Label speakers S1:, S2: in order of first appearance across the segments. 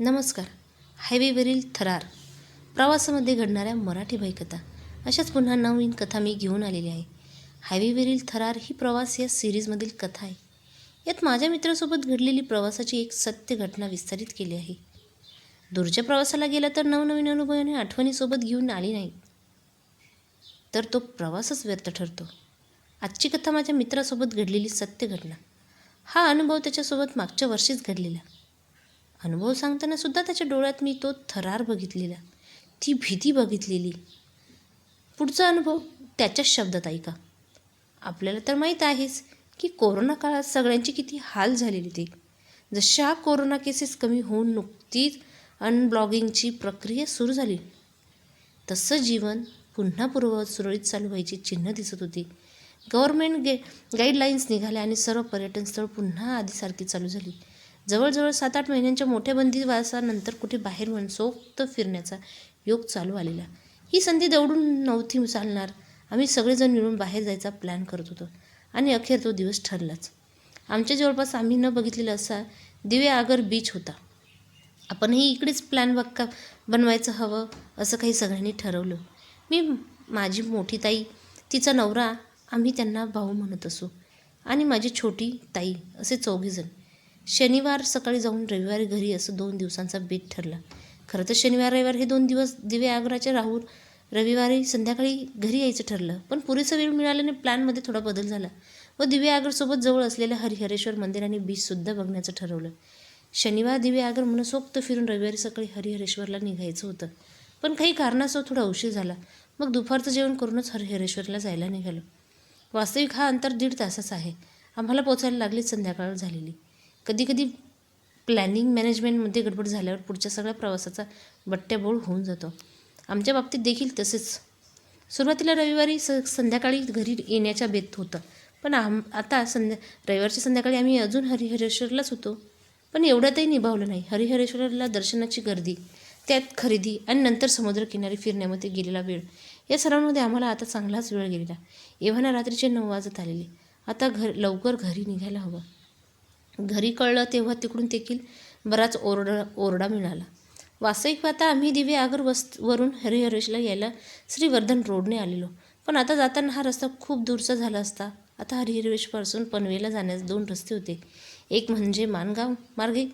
S1: नमस्कार. हायवेवरील थरार. प्रवासामध्ये घडणाऱ्या मराठी भयकथा अशाच पुन्हा नवीन कथा मी घेऊन आलेली आहे. हायवेवरील थरार ही प्रवास या सिरीजमधील कथा आहे. यात माझ्या मित्रासोबत घडलेली प्रवासाची एक सत्य घटना विस्तारित केली आहे. दूरच्या प्रवासाला गेला तर नवनवीन अनुभव आणि आठवणीसोबत घेऊन आली नाही. तर तो प्रवासच व्यर्थ ठरतो. आजची कथा माझ्या मित्रासोबत घडलेली सत्य घटना. हा अनुभव त्याच्यासोबत मागच्या वर्षीच घडलेला. अनुभव सांगताना सुद्धा त्याच्या डोळ्यात मी तो थरार बघितलेला. ती भीती बघितलेली. पुढचा अनुभव त्याच्याच शब्दात ऐका. आपल्याला तर माहीत आहेच की कोरोना काळात सगळ्यांची किती हाल झालेली ते जशा कोरोना केसेस कमी होऊन नुकतीच अनब्लॉगिंगची प्रक्रिया सुरू झाली. तसं जीवन पुन्हा पूर्ववत सुरळीत चालू व्हायची चिन्ह दिसत होती. गव्हर्मेंट गे गाईडलाईन्स निघाल्या आणि सर्व पर्यटन स्थळ पुन्हा आधीसारखी चालू झाली. जवळजवळ सात आठ महिन्यांच्या मोठ्या बंदीवासानंतर कुठे बाहेर मनसोक्त फिरण्याचा योग चालू आलेला. ही संधी दौडून नव्हती चालणार. आम्ही सगळेजण मिळून बाहेर जायचा प्लॅन करत होतो आणि अखेर तो दिवस ठरलाच. आमच्या जवळपास आम्ही न बघितलेला असा दिवे आगर बीच होता. आपणही इकडेच प्लॅन बघा बनवायचं हवं असं काही सगळ्यांनी ठरवलं. मी माझी मोठी ताई तिचा नवरा आम्ही त्यांना भाऊ म्हणत असू आणि माझी छोटी ताई असे चौघीजण. शनिवार सकाळी जाऊन रविवारी घरी असं दोन दिवसांचा बेत ठरला. खरं तर शनिवार रविवार हे दोन दिवस दिवे आग्राचे राहून रविवारी संध्याकाळी घरी यायचं ठरलं. पण पुरेसा वेळ मिळाल्याने प्लॅनमध्ये थोडा बदल झाला व दिवे आगरसोबत जवळ असलेल्या हरिहरेश्वर मंदिर आणि बीचसुद्धा बघण्याचं ठरवलं. शनिवार दिवे आगर मनसोक्त फिरून रविवारी सकाळी हरिहरेश्वरला निघायचं होतं. पण काही कारणास्तव थोडा उशीर झाला. मग दुपारचं जेवण करूनच हरिहरेश्वरला जायला निघालो. वास्तविक हा अंतर दीड तासाचा आहे. आम्हाला पोचायला लागली संध्याकाळ झालेली. कधीकधी प्लॅनिंग मॅनेजमेंटमध्ये गडबड झाल्यावर पुढच्या सगळ्या प्रवासाचा बट्ट्याबोळ होऊन जातो. आमच्या बाबतीत देखील तसेच. सुरुवातीला रविवारी स संध्याकाळी घरी येण्याच्या बेत होतं. पण आम आता संध्या रविवारच्या संध्याकाळी आम्ही अजून हरिहरेश्वरलाच होतो. पण एवढ्यातही निभावलं नाही. हरिहरेश्वरला दर्शनाची गर्दी त्यात खरेदी आणि नंतर समुद्रकिनारी फिरण्यामध्ये गेलेला वेळ या सर्वांमध्ये आम्हाला आता चांगलाच वेळ गेलेला. एव्हाना रात्रीचे नऊ वाजत आलेले. आता घर लवकर घरी निघायला हवं. घरी कळलं तेव्हा तिकडून देखील बराच ओरडा ओरडा मिळाला. वास्तविक पाहता आम्ही दिवे आगर वस्त वरून हरिहरेशला यायला श्रीवर्धन रोडने आलेलो. पण आता जाताना हा रस्ता खूप दूरचा झाला असता. आता हरिहरेशपासून पनवेला जाण्यास दोन रस्ते होते. एक म्हणजे मानगाव मार्गे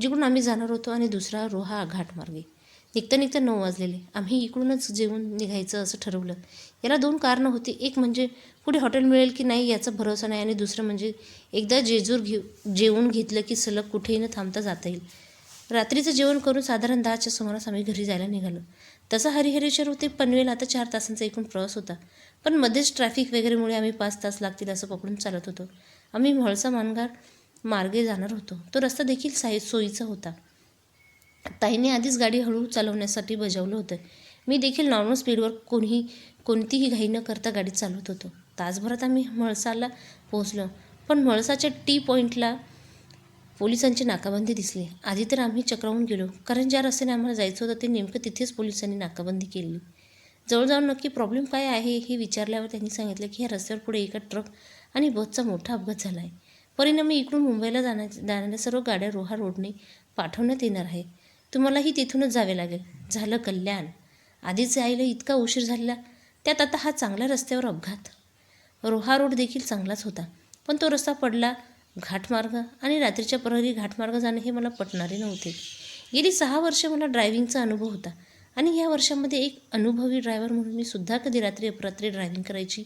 S1: जिकडून आम्ही जाणार होतो आणि दुसरा रोहा घाट मार्गे. निघता निघता नऊ वाजलेले. आम्ही इकडूनच जेवून निघायचं असं ठरवलं. याला दोन कारणं होती. एक म्हणजे पुढे हॉटेल मिळेल की नाही याचा भरोसा नाही आणि दुसरं म्हणजे एकदा जेजूर घेऊ जेवून घेतलं की सलग कुठेही न थांबता जाता येईल. रात्रीचं जेवण करून साधारण दहाच्या सुमारास आम्ही घरी जायला निघालो. तसा हरिहरेश्वर होते पनवेल आता चार तासांचा एकूण प्रवास होता. पण मध्येच ट्रॅफिक वगैरेमुळे आम्ही पाच तास लागतील असं पकडून चालत होतो. आम्ही म्हळसा मानगार मार्गे जाणार होतो. तो रस्ता देखील साई सोयीचा होता. ताईने आधीच गाडी हळू चालवण्यासाठी बजावलं होतं. मी देखील नॉर्मल स्पीडवर कोणीही कोणतीही घाई न करता गाडी चालवत होतो. तासभरात आम्ही म्हळसाला पोहोचलो. पण म्हळसाच्या टी पॉईंटला पोलिसांची नाकाबंदी दिसली. आधी तर आम्ही चक्रावून गेलो. कारण ज्या रस्त्याने आम्हाला जायचं होतं ते नेमकं तिथेच पोलिसांनी नाकाबंदी केली. जवळजवळ नक्की प्रॉब्लेम काय आहे हे विचारल्यावर त्यांनी सांगितलं की ह्या रस्त्यावर पुढे एका ट्रक आणि बसचा मोठा अपघात झाला आहे परिणामी इकडून मुंबईला जाण्या जाणाऱ्या सर्व गाड्या रोहा रोडने पाठवण्यात येणार आहे. तुम्हालाही तिथूनच जावे लागेल. झालं कल्याण. आधीच यायला इतका उशीर झालेला त्यात आता हा चांगला रस्त्यावर अपघात. रोहा रोड देखील चांगलाच होता पण तो रस्ता पडला घाटमार्ग आणि रात्रीच्या प्रहरी घाटमार्ग जाणं हे मला पटणारे नव्हते. गेली सहा वर्ष मला ड्रायव्हिंगचा अनुभव होता आणि या वर्षामध्ये एक अनुभवी ड्रायव्हर म्हणून मी सुद्धा कधी रात्री अपरात्री ड्रायव्हिंग करायची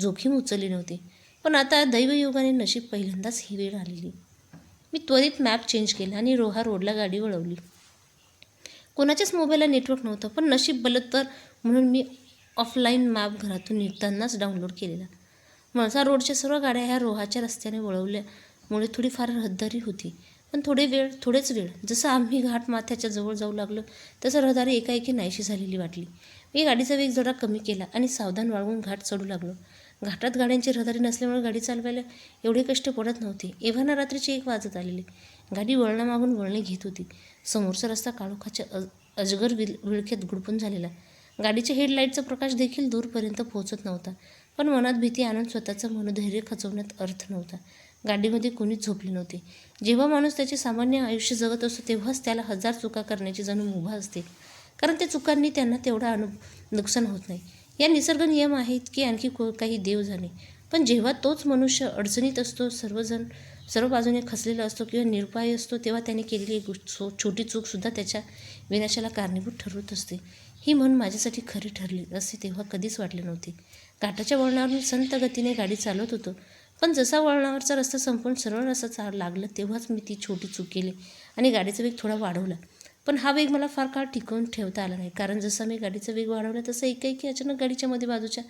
S1: जोखीम उचलली नव्हती पण आता दैवयोगाने नशीब पहिल्यांदाच ही वेळ आलेली. मी त्वरित मॅप चेंज केला आणि रोहा रोडला गाडी वळवली. कोणाच्याच मोबाईलला नेटवर्क नव्हतं पण नशीब बलत्तर म्हणून मी ऑफलाईन मॅप घरातून निघतानाच डाउनलोड केलेला. म्हणसा रोडच्या सर्व गाड्या ह्या रोहाच्या रस्त्याने वळवल्यामुळे थोडीफार रहदारी होती. पण थोडे वेळ थोडेच वेळ जसं आम्ही घाट माथ्याच्या जवळ जाऊ लागलो तसं रहदारी एकाएकी नाहीशी झालेली वाटली. मी गाडीचा वेग जरा कमी केला आणि सावधान वाळवून घाट चढू लागलो. घाटात गाड्यांची रहदारी नसल्यामुळे गाडी चालवायला एवढे कष्ट पडत नव्हते. एव्हाना रात्रीची एक वाजत आलेली. गाडी वळणामागून वळणे घेत होती. समोरचा रस्ता काळोखाच्या अ अजगर विल विळख्यात गुडपून झालेला. गाडीच्या हेडलाईटचा प्रकाश देखील दूरपर्यंत पोहोचत नव्हता. पण मनात भीती आणून स्वतःचं मनोधैर्य खचवण्यात अर्थ नव्हता. गाडीमध्ये कोणीच झोपले नव्हते. जेव्हा माणूस त्याचे सामान्य आयुष्य जगत असतो तेव्हाच त्याला हजार चुका करण्याची जणू मुभा असते. कारण त्या चुकांनी त्यांना तेवढा अनु नुकसान होत नाही. या निसर्ग नियम आहेत की आणखी को काही देव झाले पण जेव्हा तोच मनुष्य अडचणीत असतो सर्वजण सर्व बाजूने खचलेला असतो किंवा निरुपाय असतो तेव्हा त्याने केलेली एक गोष्ट छो छोटी चूकसुद्धा त्याच्या विनाशाला कारणीभूत ठरवत असते. ही म्हण माझ्यासाठी खरी ठरली असे तेव्हा कधीच वाटले नव्हते. घाटाच्या वळणावर मी संत गतीने गाडी चालवत होतो. पण जसा वळणावरचा रस्ता संपून सरळ रस्ता चा लागला तेव्हाच मी ती छोटी चूक केली आणि गाडीचा वेग थोडा वाढवला. पण हा वेग मला फार काळ टिकवून ठेवता आला नाही कारण जसा मी गाडीचा वेग वाढवला तसं एकाएकी अचानक गाडीच्या मध्ये बाजूच्या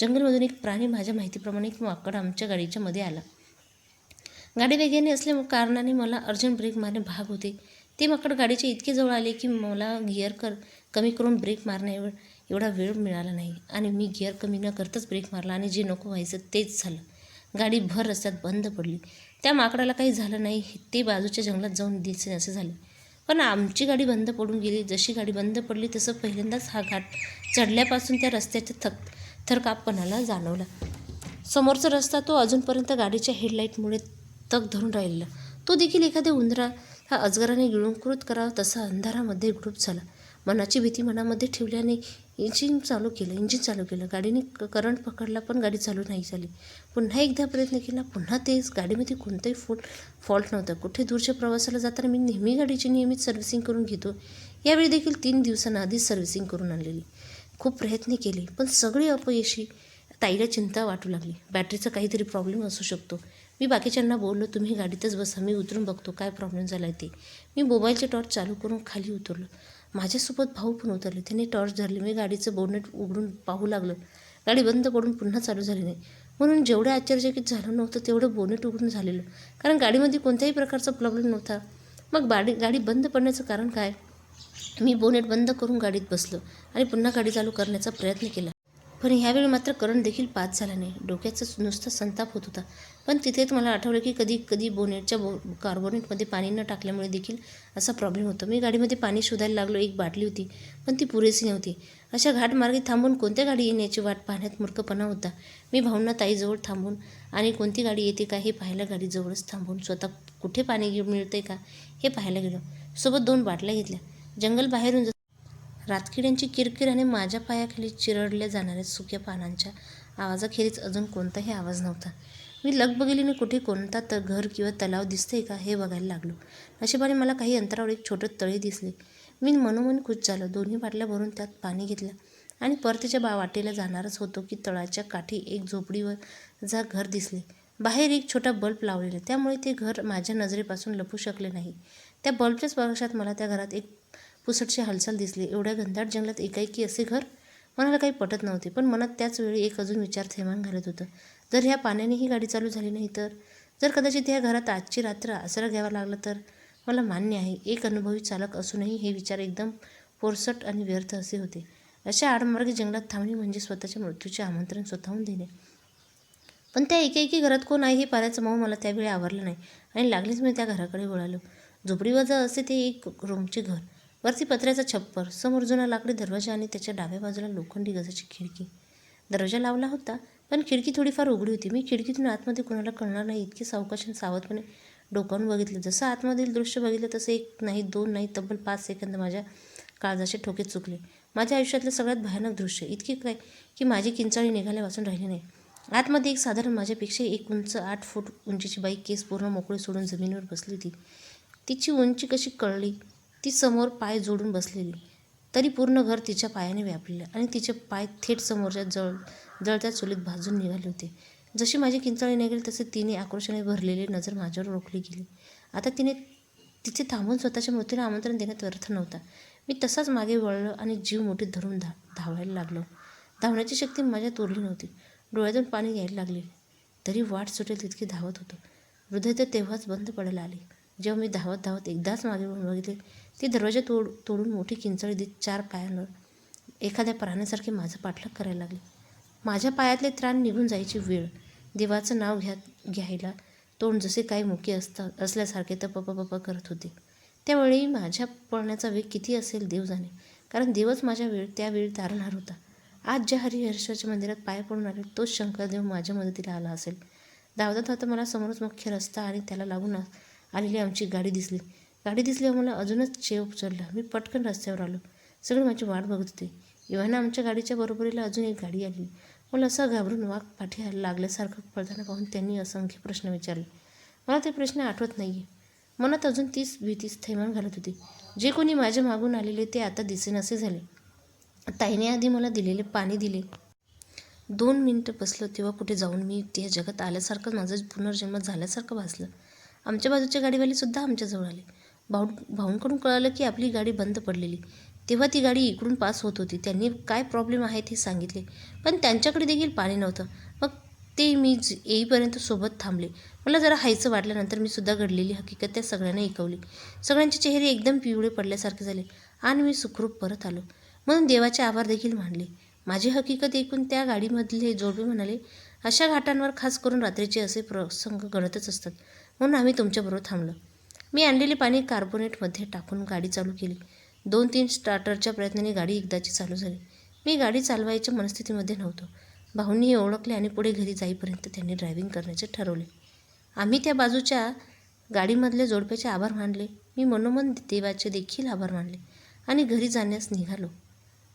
S1: जंगलमधून एक प्राणी माझ्या माहितीप्रमाणे एक माकड आमच्या गाडीच्या मध्ये आला. गाडी वेगाने असल्या कारणाने मला अर्जंट ब्रेक मारणे भाग होते. ते माकड गाडीच्या इतके जवळ आले की मला गिअर कर कमी करून ब्रेक मारण्या एव एवढा वेळ मिळाला नाही. आणि मी गिअर कमी न करताच ब्रेक मारला आणि जे नको व्हायचं तेच झालं. गाडी भर रस्त्यात बंद पडली. त्या माकडाला काही झालं नाही ते बाजूच्या जंगलात जाऊन दिसे असे झाले. पण आमची गाडी बंद पडून गेली. जशी गाडी बंद पडली तसं पहिल्यांदाच हा घाट चढल्यापासून त्या रस्त्याच्या थक थरकापपणाला जाणवला. समोरचा रस्ता तो अजूनपर्यंत गाडीच्या हेडलाईटमुळे तग धरून राहिलेला. तो देखील एखाद्या उंदरा हा अजगराने गिळूनकृत करावा तसा अंधारामध्ये ग्रुप झाला. मनाची भीती मनामध्ये ठेवल्याने इंजिन चालू केलं इंजिन चालू केलं. गाडीने करंट पकडला पण गाडी चालू नाही झाली. पुन्हा एकदा प्रयत्न केला पुन्हा तेच गाडीमध्ये कोणताही फुल फॉल्ट नव्हता. कुठे दूरच्या प्रवासाला जाताना मी नेहमी गाडीची नियमित सर्व्हिसिंग करून घेतो. यावेळी देखील तीन दिवसांना आधीच सर्व्हिसिंग करून आणलेली. खूप प्रयत्न केले पण सगळी अपयशी ताईला चिंता वाटू लागली. बॅटरीचा काहीतरी प्रॉब्लेम असू शकतो. मी बाकीच्यांना बोललो तुम्ही गाडीतच बसा मी उतरून बघतो काय प्रॉब्लेम झाला आहे ते. मी मोबाईलचे टॉर्च चालू करून खाली उतरलो. माझ्यासोबत भाऊ पण उतरले. त्यांनी टॉर्च धरले. मी गाडीचं बोनेट उघडून पाहू लागलो. गाडी बंद पडून पुन्हा चालू झाली नाही. म्हणून जेवढं आश्चर्यचकित झालं नव्हतं तेवढं बोनेट उघडून झालेलं. कारण गाडीमध्ये कोणत्याही प्रकारचा प्रॉब्लेम नव्हता. मग गाडी गाडी बंद पडण्याचं कारण काय? मी बोनेट बंद करून गाडीत बसलो आणि पुन्हा गाडी चालू करण्याचा प्रयत्न केला. पण ह्यावेळी मात्र करंट देखील पास झाला नाही. डोक्याचा नुसता संताप होत होता. पण तिथेच मला आठवलं की कधी कधी बोनेटच्या बो कार्बोनेटमध्ये पाणी न टाकल्यामुळे देखील असा प्रॉब्लेम होतो. मी गाडीमध्ये पाणी शोधायला लागलो. एक बाटली होती पण ती पुरेशी नव्हती. अशा घाटमार्गे थांबून कोणत्या गाडी येण्याची वाट पाहण्यात मूर्खपणा होता? मी भावना ताईजवळ थांबून आणि कोणती गाडी येते का हे पाहायला गाडीजवळच थांबून स्वतः कुठे पाणी घे- मिळते का हे पाहायला गेलो. सोबत दोन बाटल्या घेतल्या. जंगल बाहेरून रातकिड्यांची किरकिर आणि माझ्या पायाखाली चिरडल्या जाणाऱ्या सुक्या पानांच्या आवाजाखेरीज अजून कोणताही आवाज नव्हता. मी लगबगिलीने कुठे कोणता तर घर किंवा तलाव दिसते का हे बघायला लागलो. नशिबाने मला काही अंतरावर एक छोटं तळे दिसले. मी मनोमन खुश झालो. दोन्ही बाटल्या भरून त्यात पाणी घेतलं आणि परतीच्या बा वाटेला जाणारच होतो की तळाच्या काठी एक झोपडीवर जा घर दिसले. बाहेर एक छोटा बल्ब लावलेला. त्यामुळे ते घर माझ्या नजरेपासून लपू शकले नाही. त्या बल्बच्याच प्रकाशात मला त्या घरात एक पुसटशी हालचाल दिसली. एवढ्या घनदाट जंगलात एकाएकी असे घर मनाला काही पटत नव्हते पण मनात त्याच वेळी एक अजून विचार थैमान घालत होतं. जर ह्या पाण्याने ही गाडी चालू झाली नाही तर? जर कदाचित ह्या घरात आजची रात्र आसरा घ्यावा लागला तर? मला मान्य आहे एक अनुभवी चालक असूनही हे विचार एकदम पोरसट आणि व्यर्थ असे होते. अशा आडमार्गे जंगलात थांबणे म्हणजे स्वतःच्या मृत्यूचे आमंत्रण स्वतःहून देणे. पण त्या एकेकी घरात कोण आहे हे पाण्याचं मऊ मला त्यावेळी आवरलं नाही आणि लागलीच मी त्या घराकडे वळालो. जर असे ते एक रूमचे घर. वरती पत्र्याचा छप्पर समोर जुना लाकडी दरवाजा आणि त्याच्या डाव्या बाजूला लोखंडी गजाची खिडकी. दरवाजा लावला होता पण खिडकी थोडीफार उघडी होती. मी खिडकीतून आतमध्ये कोणाला कळणार नाही इतके सावकाशन सावधपणे डोकावून बघितलं. जसं आतमधील दृश्य बघितलं तसं एक नाही दोन नाही तब्बल पाच सेकंद माझ्या काळजाचे ठोके चुकले. माझ्या आयुष्यातलं सगळ्यात भयानक दृश्य इतके काय की माझी किंचाळी निघाल्या वाचून राहिली नाही. आतमध्ये एक साधारण माझ्यापेक्षा एक उंच आठ फूट उंचीची बाई केस पूर्ण मोकळी सोडून जमिनीवर बसली होती. तिची उंची कशी कळली? ती समोर पाय जोडून बसलेली. तरी पूर्ण घर तिच्या पायाने व्यापलेलं आणि तिचे पाय थेट समोरच्या जळ जळत्या चुलीत भाजून निघाले होते. जशी माझी किंचाळी गेली तसे तिने आक्रोशाने भरलेली नजर माझ्यावर रोखली गेली. आता तिने तिचे थांबून स्वतःच्या मृत्यूला आमंत्रण देण्यात अर्थ नव्हता. मी तसाच मागे वळलो आणि जीव मोठीत धरून धा धावायला लागलो. धावण्याची शक्ती माझ्यात उरली नव्हती. डोळ्यातून पाणी यायला लागले. तरी वाट सुटेल तितकी धावत होतो. हृदय तर तेव्हाच बंद पडायला आले. जेव्हा मी धावत धावत एकदाच मागे बघितले ती दरवाजा तोड तोडून मोठी किंचळी देत चार पायांवर एखाद्या प्राण्यासारखे माझं पाठलाग करायला लागले. माझ्या पायातले त्राण निघून जायची वेळ. देवाचं नाव घ्या घ्यायला तोंड जसे काही मुके असतात असल्यासारखे तर पप पप करत होते. त्यावेळी माझ्या पळण्याचा वेग किती असेल देव जाणे. कारण देवच माझ्या वेळ त्यावेळी तारणार होता. आज ज्या हरिहर्षाच्या मंदिरात पाय पडून आले तोच शंकरदेव माझ्या मदतीला आला असेल. धावता धावता मला समोरच मुख्य रस्ता आणि त्याला लागून आलेली आमची गाडी दिसली. गाडी दिसल्यावर मला अजूनच चेव चढला. मी पटकन रस्त्यावर आलो. सगळे माझी वाट बघत होते. इव्हाना आमच्या गाडीच्या बरोबरीला अजून एक गाडी आली. मला असं घाबरून वाघ पाठी लागल्यासारखं पडताना पाहून त्यांनी असंख्य प्रश्न विचारले. मला ते प्रश्न आठवत नाही आहे मनात अजून तीच भीतीच थैमान घालत होती. जे कोणी माझ्या मागून आलेले ते आता दिसेनासे झाले. ताईने आधी मला दिलेले पाणी दिले. दोन मिनटं बसलो तेव्हा कुठे जाऊन मी त्या जगात आल्यासारखं माझं पुनर्जन्म झाल्यासारखं भासलं. आमच्या बाजूच्या गाडीवालेसुद्धा आमच्याजवळ आले. भाऊ भाऊंकडून कळालं की आपली गाडी बंद पडलेली. तेव्हा ती गाडी इकडून पास होत होती. त्यांनी काय प्रॉब्लेम आहे ते सांगितले. पण त्यांच्याकडे देखील पाणी नव्हतं. मग ते मी ज- येईपर्यंत सोबत थांबले. मला जरा हायचं वाटल्यानंतर मी सुद्धा घडलेली हकीकत त्या सगळ्यांना ऐकवली. सगळ्यांचे चेहरे एकदम पिवळे पडल्यासारखे झाले आणि मी सुखरूप परत आलो. म्हणून देवाचे आभार देखील मानले. माझी हकीकत ऐकून त्या गाडीमधले जोडवे म्हणाले अशा घाटांवर खास करून रात्रीचे असे प्रसंग घडतच असतात. म्हणून आम्ही तुमच्याबरोबर थांबलो. मी आणलेले पाणी कार्बोनेटमध्ये टाकून गाडी चालू केली. दोन तीन स्टार्टरच्या प्रयत्नाने गाडी एकदाची चालू झाली. मी गाडी चालवायच्या मनस्थितीमध्ये नव्हतो. भाऊंनी हे ओळखले आणि पुढे घरी जाईपर्यंत त्यांनी ड्रायव्हिंग करण्याचे ठरवले. आम्ही त्या बाजूच्या गाडीमधले जोडप्याचे आभार मानले. मी मनोमन देवाचे देखील आभार मानले आणि घरी जाण्यास निघालो.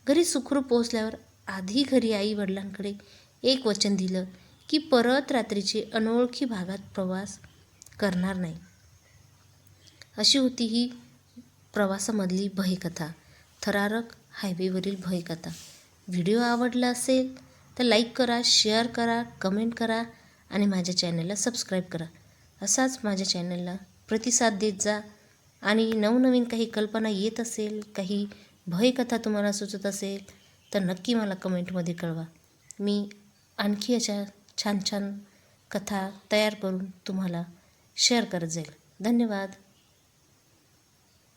S1: घरी सुखरूप पोहोचल्यावर आधी घरी आई वडिलांकडे एक वचन दिलं की परत रात्रीची अनोळखी भागात प्रवास करणार नाही. अशी होती ही प्रवासामधली भयकथा. थरारक हायवेवरील भयकथा. व्हिडिओ आवडला असेल तर लाईक करा शेअर करा कमेंट करा आणि माझ्या चॅनलला सबस्क्राईब करा. असाच माझ्या चॅनलला प्रतिसाद देत जा आणि नवनवीन काही कल्पना येत असेल काही भयकथा तुम्हाला सुचत असेल तर नक्की मला कमेंटमध्ये कळवा. मी आणखी अशा छान छान कथा तयार करून तुम्हाला शेअर करत जाईल. धन्यवाद.